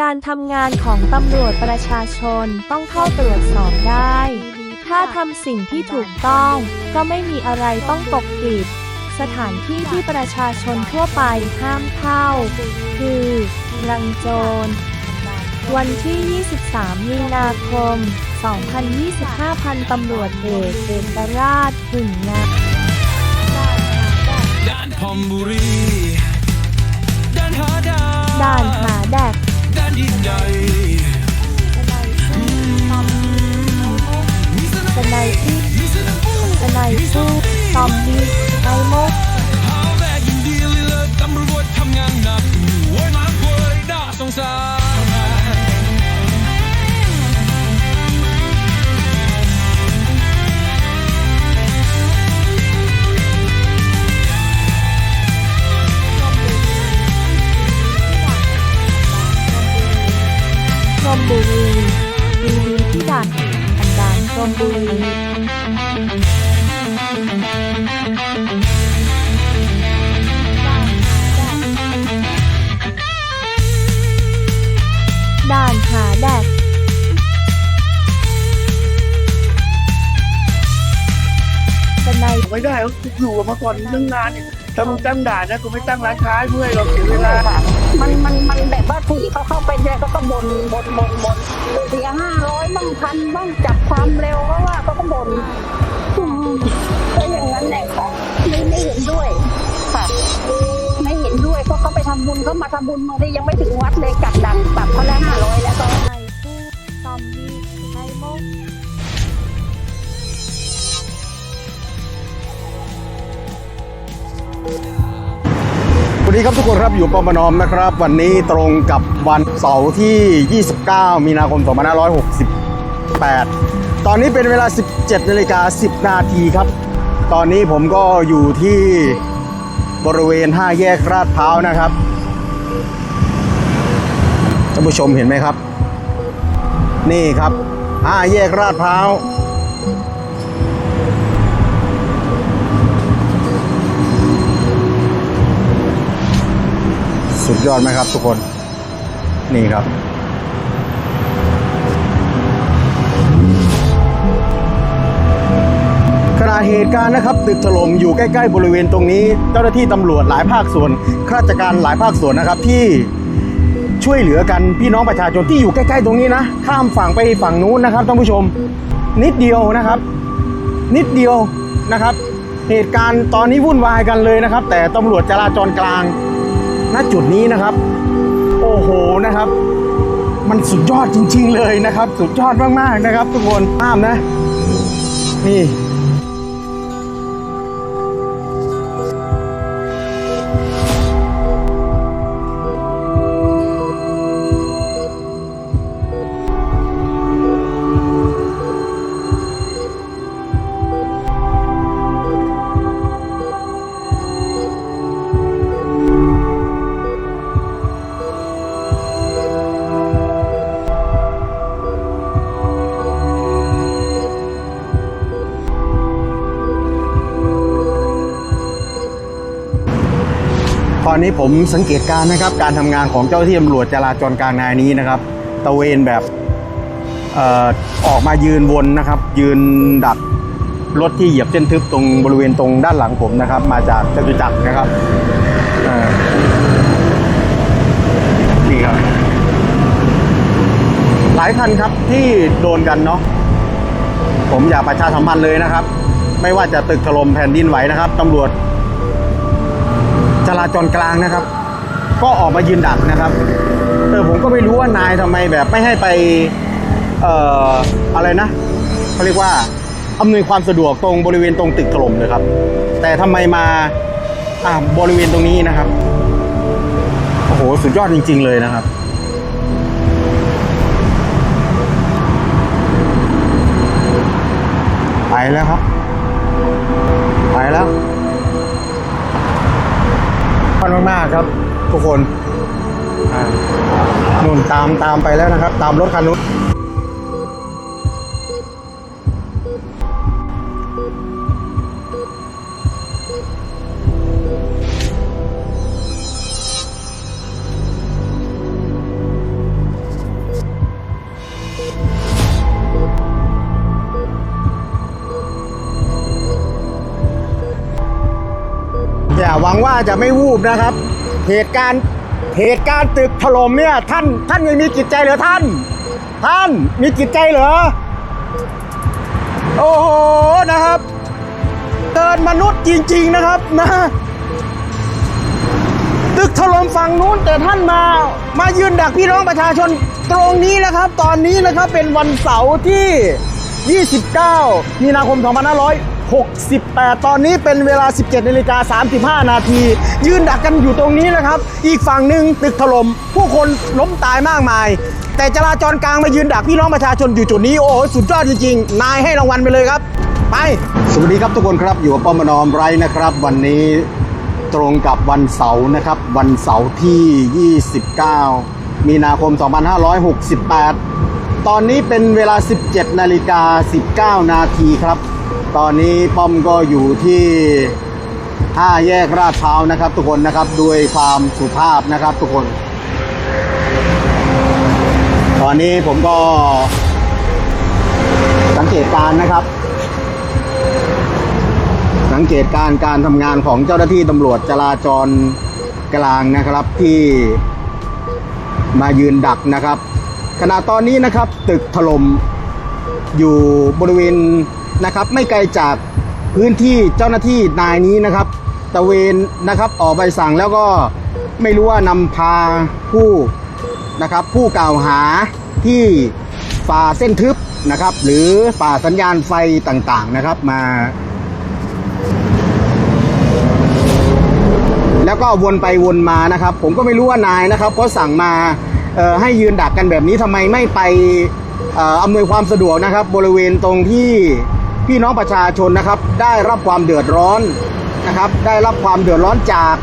การทำงานของตำรวจประชาชนต้องเข้าตรวจสอบได้ ถ้าทำสิ่งที่ถูกต้อง ก็ไม่มีอะไรต้องปกปิด สถานที่ที่ประชาชนทั่วไปห้ามเข้า คือรังโจร วันที่ 23 มีนาคม 2025 พันตำรวจเอกเอกราชหึ่งงามด้านพรหมบุรีด้านหาดาวด่านหาแดก ด้านดินใดมีสนามสไนที่สไนสู้ตอมบีไนดีเลยเลิกตำรวจทำงานหนักโว้ยมากเวยน่าสงสาร มบุรีดีดีที่ด่านอันดานชมบุรีด่านหาแดกสไนไม่ได้เขาอยู่มาก่อนเรื่องงานเนี่ย ถ้ามึงตั้งด่านนะกูไม่ตั้งร้านค้าให้เมื่อยหรอกเสียเวลามันมันมันแบบว่าผู้หญิงเขาเข้าไปเนี่ยเขาก็บ่นบ่นบ่นบ่นเสียห้าร้อยบ้างพันบ้างจับความเร็วเพราะว่าเขาก็บ่นอืมก็อย่างนั้นแหละค่ะไม่ไม่เห็นด้วยค่ะ ไม่เห็นด้วยเพราะเขาไปทำบุญเขามาทำบุญบางทียังไม่ถึงวัดเลยกัดดังปรับเขาแล้วห้าร้อยแล้วก็ไนสู้ตอมบี วัสดีครับทุกคนครับอยู่ปอมนอมนะครับ วันนี้ตรงกับวันเสาร์ที่ 29 มีนาคม 2568 ตอนนี้เป็นเวลา 17นาฬิกา10 นาทีครับ ตอนนี้ผมก็อยู่ที่บริเวณ 5 แยกลาดพร้าวนะครับท่านผู้ชมเห็นไหมครับ นี่ครับ 5 แยกลาดพร้าว สุดยอดไหมครับทุกคน นี่ครับ ขณะเหตุการณ์นะครับ ตึกถล่มอยู่ใกล้ ๆ บริเวณตรงนี้ เจ้าหน้าที่ตำรวจหลายภาคส่วนข้าราชการหลายภาคส่วนนะครับที่ช่วยเหลือกันพี่น้องประชาชนที่อยู่ใกล้ ๆ ตรงนี้นะ ข้ามฝั่งไปฝั่งนู้นนะครับท่านผู้ชม นิดเดียวนะครับ นิดเดียวนะครับ เหตุการณ์ตอนนี้วุ่นวายกันเลยนะครับ แต่ตำรวจจราจรกลาง ณจุดนี้นะครับ โอ้โหนะครับ มันสุดยอดจริง ๆ เลยนะครับ สุดยอดมากๆนะครับ ทุกคนห้ามนะ นี่ อนนี้ผมสังเกตการนะครับ การทำงานของเจ้าที่ตำรวจจราจรกลางนายนี้นะครับตะเวนแบบอออกมายืนวนนะครับ ยืนดักรถที่เหยียบเส้นทึบตรงบริเวณตรงด้านหลังผมนะครับ มาจากจตุจักรนะครับนี่ครับ หลายคันครับที่โดนกันเนาะผมอยากประชาสัมพันธ์เลยนะครับ ไม่ว่าจะตึกถล่มแผ่นดินไหวนะครับตำรวจ จราจรกลางนะครับ ก็ออกมายืนดักนะครับเออผมก็ไม่รู้ว่านายทำไมแบบไม่ให้ไปเอ่ออะไรนะเขาเรียกว่าอำนวยความสะดวกตรงบริเวณตรงตึกถล่มเลยครับ แต่ทำไมมาอ่าบริเวณตรงนี้นะครับโอ้โหสุดยอดจริง ๆ เลยนะครับไปแล้วครับ ไปแล้ว อบคุณมากๆครับ ทุกคนอ่านุ่นตามตามไปแล้วนะครับ ตามรถคันนู้น จะไม่วูบนะครับ เหตุการณ์เหตุการณ์ตึกถล่มเนี่ยท่านท่านยังมีจิตใจเหรอท่าน ท่านมีจิตใจเหรอ โอ้โหนะครับเกินมนุษย์จริง ๆนะครับนะตึกถล่มฝั่งนู้นแต่ท่านมามายืนดักพี่น้องประชาชนตรงนี้นะครับ ตอนนี้นะครับเป็นวันเสาร์ที่ 29 มีนาคม 68 ตอนนี้เป็นเวลา 17นาฬิกา35 นาที ยืนดักกันอยู่ตรงนี้นะครับ อีกฝั่งหนึ่งตึกถล่มผู้คนล้มตายมากมาย แต่จราจรกลางมายืนดักพี่น้องประชาชนอยู่จุดนี้ โอ้โหสุดยอดจริงๆ นายให้รางวัลไปเลยครับ ไป สวัสดีครับทุกคนครับอยู่กับป้อมมนอมไรนะครับ วันนี้ตรงกับวันเสาร์นะครับ วันเสาร์ที่ 29 มีนาคม 2568 ตอนนี้เป็นเวลา 17นาฬิกา19 นาทีครับ ตอนนี้ป้อมก็อยู่ที่5แยกราดพร้าวนะครับ ทุกคนนะครับด้วยความสุภาพนะครับ ทุกคน ตอนนี้ผมก็สังเกตการนะครับ สังเกตการการทำงานของเจ้าหน้าที่ตำรวจจราจรกลางนะครับที่มายืนดักนะครับ ขณะตอนนี้นะครับตึกถล่มอยู่บริเวณ นะครับ ไม่ไกลจากพื้นที่เจ้าหน้าที่นายนี้นะครับ ตะเวนนะครับออกใบสั่งแล้วก็ไม่รู้ว่านำพาผู้นะครับ ผู้กล่าวหาที่ฝ่าเส้นทึบนะครับ หรือฝ่าสัญญาณไฟต่างๆนะครับมา แล้วก็วนไปวนมานะครับ ผมก็ไม่รู้ว่านายนะครับก็สั่งมาให้ยืนดักกันแบบนี้ทำไมไม่ไปอำนวยความสะดวกนะครับ บริเวณตรงที่ พี่น้องประชาชนนะครับ ได้รับความเดือดร้อนนะครับ ได้รับความเดือดร้อนจาก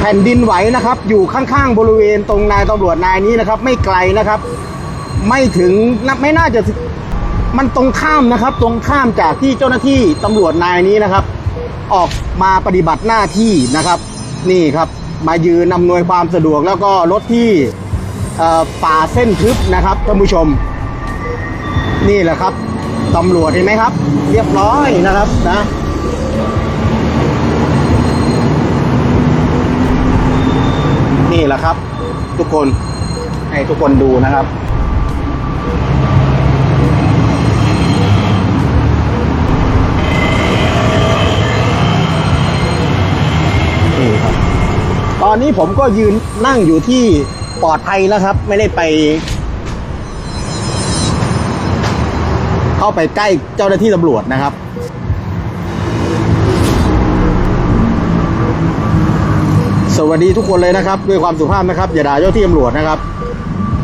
แผ่นดินไหวนะครับ อยู่ข้างๆบริเวณตรงนายตำรวจนายนี้นะครับ ไม่ไกลนะครับ ไม่ถึงไม่น่าจะมันตรงข้ามนะครับ ตรงข้ามจากที่เจ้าหน้าที่ตำรวจนายนี้นะครับ ออกมาปฏิบัติหน้าที่นะครับ นี่ครับ มายืนอำนวยความสะดวกแล้วก็รถที่ป่าเส้นทึบนะครับท่านผู้ชม นี่แหละครับ ตำรวจเห็นไหมครับ เรียบร้อยนะครับนะนี่แหละครับ ทุกคนให้ทุกคนดูนะครับ นี่ครับ ตอนนี้ผมก็ยืนนั่งอยู่ที่ปลอดภัยแล้วครับ ไม่ได้ไป เข้าไปใกล้เจ้าหน้าที่ตำรวจนะครับ สวัสดีทุกคนเลยนะครับ ด้วยความสุภาพนะครับ อย่าด่าเจ้าที่ตำรวจนะครับ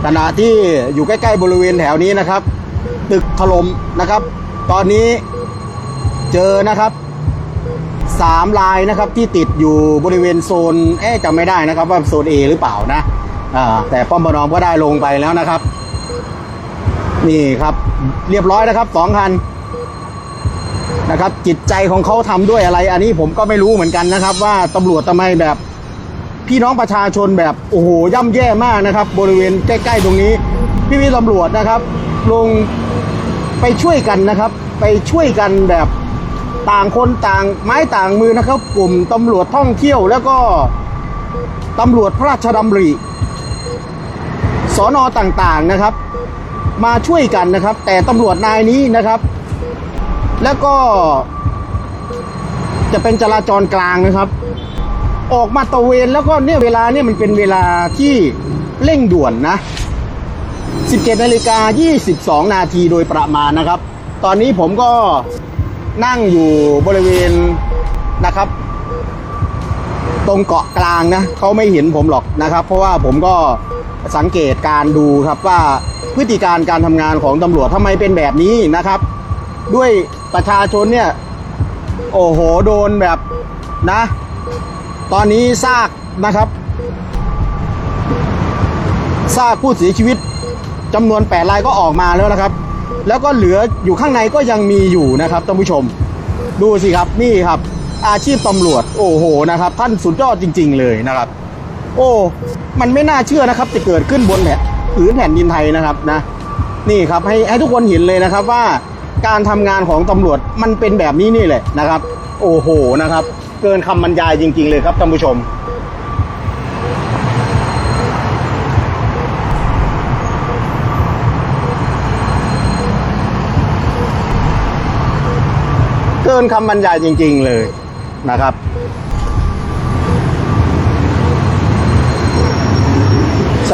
ขณะที่อยู่ใกล้ๆบริเวณแถวนี้นะครับ ตึกถล่มนะครับ ตอนนี้เจอนะครับสามลายนะครับที่ติดอยู่บริเวณโซนเอ๊ะจำไม่ได้นะครับว่าโซน A หรือเปล่านะอ่าแต่ป้อมปนอมก็ได้ลงไปแล้วนะครับ นี่ครับ เรียบร้อยนะครับสองคันนะครับ จิตใจของเขาทำด้วยอะไร อันนี้ผมก็ไม่รู้เหมือนกันนะครับ ว่าตำรวจทำไมแบบพี่น้องประชาชนแบบโอ้โหย่ำแย่มากนะครับ บริเวณใกล้ ๆ ตรงนี้ พี่พี่ตำรวจนะครับ ลงไปช่วยกันนะครับ ไปช่วยกันแบบต่างคนต่างไม้ต่างมือนะครับ กลุ่มตำรวจท่องเที่ยว แล้วก็ตำรวจพระราชดำริสอนอต่างๆนะครับ มาช่วยกันนะครับ แต่ตำรวจนายนี้นะครับ แล้วก็จะเป็นจราจรกลางนะครับ ออกมาตะเวนแล้วก็เนี่ยเวลาเนี่ยมันเป็นเวลาที่เร่งด่วนนะ 17นาฬิกา22 นาทีโดยประมาณนะครับ ตอนนี้ผมก็นั่งอยู่บริเวณนะครับ ตรงเกาะกลางนะเขาไม่เห็นผมหรอกนะครับ เพราะว่าผมก็สังเกตการดูครับว่า พฤติการการทำงานของตำรวจทำไมเป็นแบบนี้นะครับ ด้วยประชาชนเนี่ยโอ้โหโดนแบบนะ ตอนนี้ซากนะครับซากผู้เสียชีวิตจำนวน8รายก็ออกมาแล้วนะครับ แล้วก็เหลืออยู่ข้างในก็ยังมีอยู่นะครับท่านผู้ชม ดูสิครับนี่ครับ อาชีพตำรวจ โอ้โหนะครับ ท่านสุดยอดจริง ๆ เลยนะครับ โอ้ มันไม่น่าเชื่อนะครับจะเกิดขึ้นบนแผ่ นผืนแผ่นดินไทยนะครับนะนี่ครับให้ให้ทุกคนเห็นเลยนะครับว่าการทำงานของตำรวจมันเป็นแบบนี้นี่แหละนะครับ โอ้โหนะครับ เกินคำบรรยายจริง ๆ เลยครับท่านผู้ชม เกินคำบรรยายจริง ๆ เลยนะครับ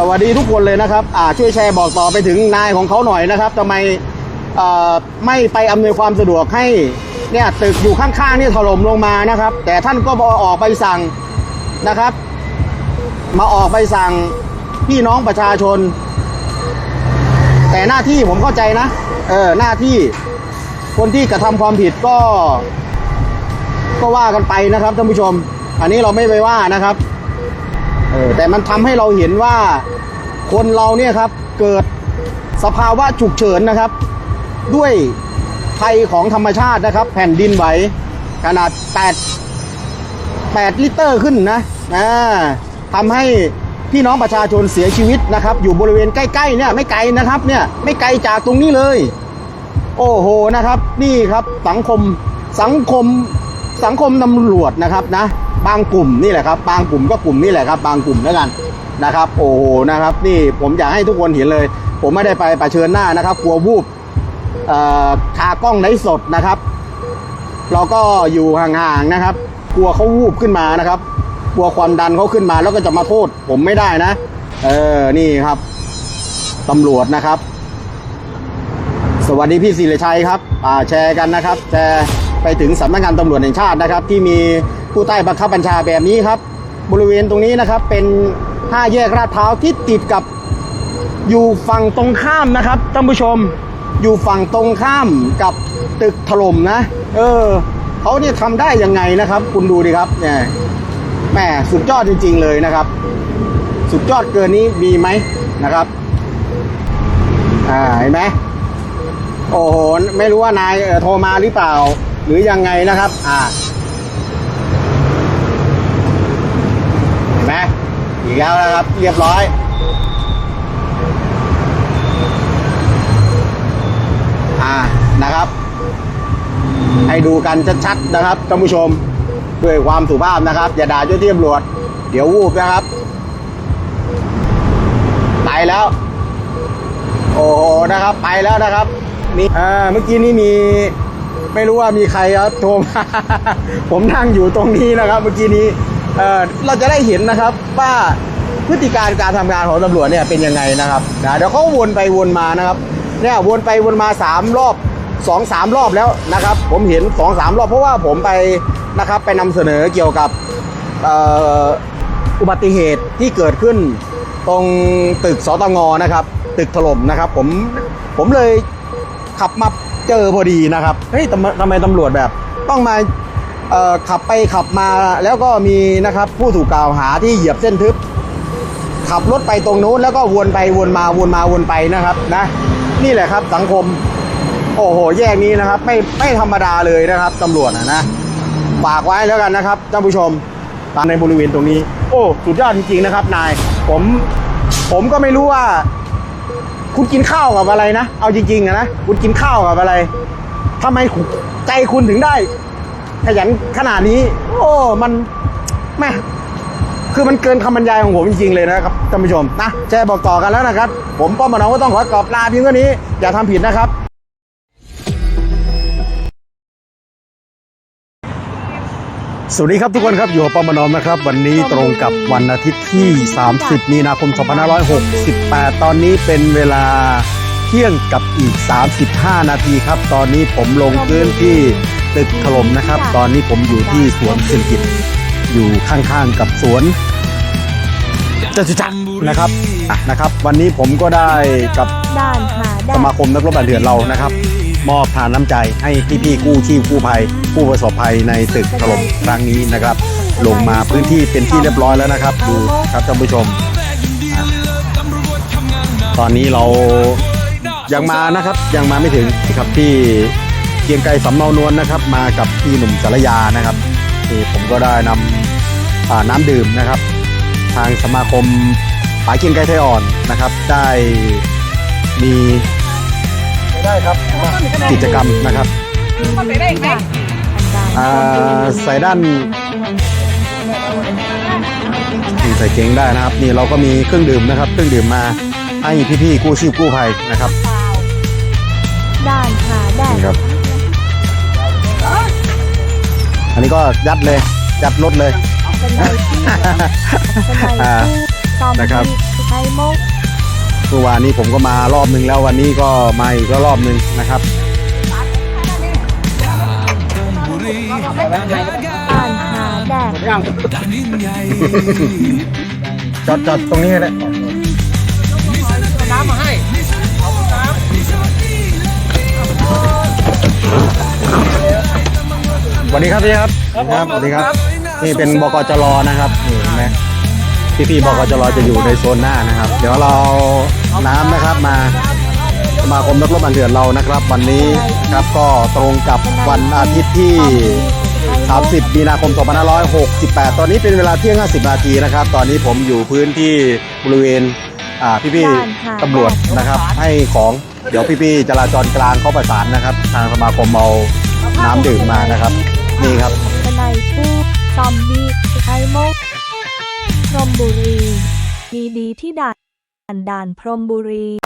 วัสดีทุกคนเลยนะครับอ่าช่วยแชร์บอกต่อไปถึงนายของเขาหน่อยนะครับทำไมไม่ไปอำนวยความสะดวกให้เนี่ยตึกอยู่ข้างๆนี่ถล่มลงมานะครับ แต่ท่านก็ออกไปสั่งนะครับ มาออกไปสั่งพี่น้องประชาชน แต่หน้าที่ผมเข้าใจนะเออหน้าที่คนที่กระทำความผิดก็ ก็ว่ากันไปนะครับท่านผู้ชม อันนี้เราไม่ไปว่านะครับเออแต่มันทำให้เราเห็นว่า คนเราเนี่ยครับเกิดสภาวะฉุกเฉินนะครับ ด้วยภัยของธรรมชาตินะครับ แผ่นดินไหวขนาด 8 8 ลิตรขึ้นนะอ่าทำให้พี่น้องประชาชนเสียชีวิตนะครับ อยู่บริเวณใกล้ๆเนี่ยไม่ไกลนะครับเนี่ยไม่ไกลจากตรงนี้เลย โอ้โหนะครับ นี่ครับสังคมสังคมสังคมตำรวจนะครับนะ บางกลุ่มนี่แหละครับ บางกลุ่มก็กลุ่มนี่แหละครับ บางกลุ่มแล้วกันนะครับ โอ้โหนะครับ นี่ผมอยากให้ทุกคนเห็นเลย ผมไม่ได้ไปประเชิญหน้านะครับกลัววูบเอ่อคากล้องไลฟ์สดนะครับ เราก็อยู่ห่างๆนะครับ กลัวเขาวูบขึ้นมานะครับ กลัวความดันเขาขึ้นมาแล้วก็จะมาโทษ ผมไม่ได้นะ เออนี่ครับตำรวจนะครับ สวัสดีพี่ศิริชัยครับอ่าแชร์กันนะครับแชร์ไปถึงสำนักงานตำรวจแห่งชาตินะครับ ที่มี ผู้ใต้บังคับบัญชาแบบนี้ครับ บริเวณตรงนี้นะครับเป็นห้าแยกลาดพร้าวที่ติดกับอยู่ฝั่งตรงข้ามนะครับท่านผู้ชมอยู่ฝั่งตรงข้ามกับตึกถล่มนะ เออเขาเนี่ยทำได้ยังไงนะครับ คุณดูดิครับเนี่ยแหมสุดยอดจริง ๆ เลยนะครับ สุดยอดเกินนี้มีไหมนะครับอ่าเห็นไหมโอ้โหไม่รู้ว่านายโทรมาหรือเปล่า หรือยังไงนะครับ อ่า เห็นไหม อีกแล้วนะครับ เรียบร้อย อ่านะครับ ให้ดูกันชัดๆนะครับท่านผู้ชมด้วยความสุภาพนะครับ อย่าด่าเจ้าที่ตำรวจ เดี๋ยววูบนะครับไปแล้ว โอ้โหนะครับไปแล้วนะครับนี่อ่าเมื่อกี้นี้มีไม่รู้ว่ามีใครครับโทรมา ผมนั่งอยู่ตรงนี้นะครับ เมื่อกี้นี้ เออเราจะได้เห็นนะครับว่าพฤติการการทำงานของตำรวจเนี่ยเป็นยังไงนะครับนะเดี๋ยวเขาวนไปวนมานะครับเนี่ยวนไปวนมาสามรอบสองสามรอบแล้วนะครับ ผมเห็นสองสามรอบเพราะว่าผมไปนะครับไปนำเสนอเกี่ยวกับอ,อุบัติเหตุที่เกิดขึ้นตรงตึกสตงนะครับตึกถล่มนะครับผมผมเลยขับมาเจอพอดีนะครับเฮ้ยทำไมตำรวจแบบ ต้องมา ขับไปขับมาแล้วก็มีนะครับผู้ถูกกล่าวหาที่เหยียบเส้นทึบ ขับรถไปตรงนู้นแล้วก็วนไปวนมาวนมาวนไปนะครับนะนี่แหละครับสังคม โอ้โห แยกนี้นะครับ ไม่ไม่ธรรมดาเลยนะครับตำรวจนะนะฝากไว้แล้วกันนะครับท่านผู้ชมตามในบริเวณตรงนี้ โอ้สุดยอดจริงๆนะครับ นาย ผมผมก็ไม่รู้ว่า คุณกินข้าวกับอะไรนะ เอาจริงๆอะนะคุณกินข้าวกับอะไรทำไมใจคุณถึงได้ ขยันขนาดนี้ โอ้ มันแม่คือมันเกินคำบรรยายของผมจริงๆเลยนะครับท่านผู้ชมนะแชร์บอกต่อกันแล้วนะครับ ผมป้อมมาน้องก็ต้องขอกรอบลาเพียงเท่านี้ อย่าทำผิดนะครับสวัสดีครับทุกคนครับอยู่กับปอมนอมนะครับ วันนี้ตรงกับวันอาทิตย์ที่ 30 มีนาคม 2568 ตอนนี้เป็นเวลาเที่ยงกับอีก 35 นาทีครับ ตอนนี้ผมลงพื้นที่ ตึกถล่มนะครับ ตอนนี้ผมอยู่ที่สวนเศรษฐกิจอยู่ข้างๆกับสวนจตุจักรนะครับอะนะครับ วันนี้ผมก็ได้กับด่านหาสด่านมาคมนักรบบ้านเรือนเรานะครับ มอบทานน้ำใจให้พี่ๆกู้ชีพกู้ภัย ผู้ประสบภัยในตึกถล่มครั้งนี้นะครับ ลงมาพื้นที่เป็นที่เรียบร้อยแล้วนะครับ ดูครับท่านผู้ชมอะตอนนี้เรายังมานะครับยังมาไม่ถึงนะครับที่ เกรียงไกรสำเนานวลนะครับ มากับพี่หนุ่มสารยานะครับที่ผมก็ได้นำอ่าน้ำดื่มนะครับ ทางสมาคมปายเกรียงไกรไทยอ่อนนะครับ ได้มีได้ครับกิจกรรมนะครับอ่าใส่ด้านส่เก๋งได้นะครับ นี่เราก็มีเครื่องดื่มนะครับ เครื่องดื่มมาให้พี่ๆกู้ชีพกู้ภัยนะครับด่านผาแดดนี่ครับ อันนี้ก็ยัดเลยยัดรถเลยสไนที่สไนอ่าที่ซอมนะครับบี้ไทโมกเมื่อวานนี้ผมก็มารอบนึงแล้ววันนี้ก็มาอีกรอบนึงนะครับบุรีด่านผาแดดดันยิ่งใหญ่จอดจอดตรงนี้เลยส วัสดีครับพี่ครับครับสวัสดีครับ นี่เป็นบกจรนะครับนี่เห็นไหมพี่พี่ๆบกจรจะอยู่ในโซนหน้านะครับ เดี๋ยวเราเอาน้ำนะครับมาสมาคมนักรบบันเถื่อนเรานะครับ วันนี้ครับก็ตรงกับวันอาทิตย์ที่ 30 มีนาคม 2568 ตอนนี้เป็นเวลาเที่ยง 50 นาทีนะครับ ตอนนี้ผมอยู่พื้นที่บริเวณอ่าพี่ๆตำรวจนะครับ ให้ของเดี๋ยวพี่ๆจราจรกลางเขาประสานนะครับ ทางสมาคมเอาน้ำดื่มมานะครับ นี่ครับสไนผู้ซอมบี้ไอโมกพรมบุรีมีดีที่ด่านด่านพรมบุรี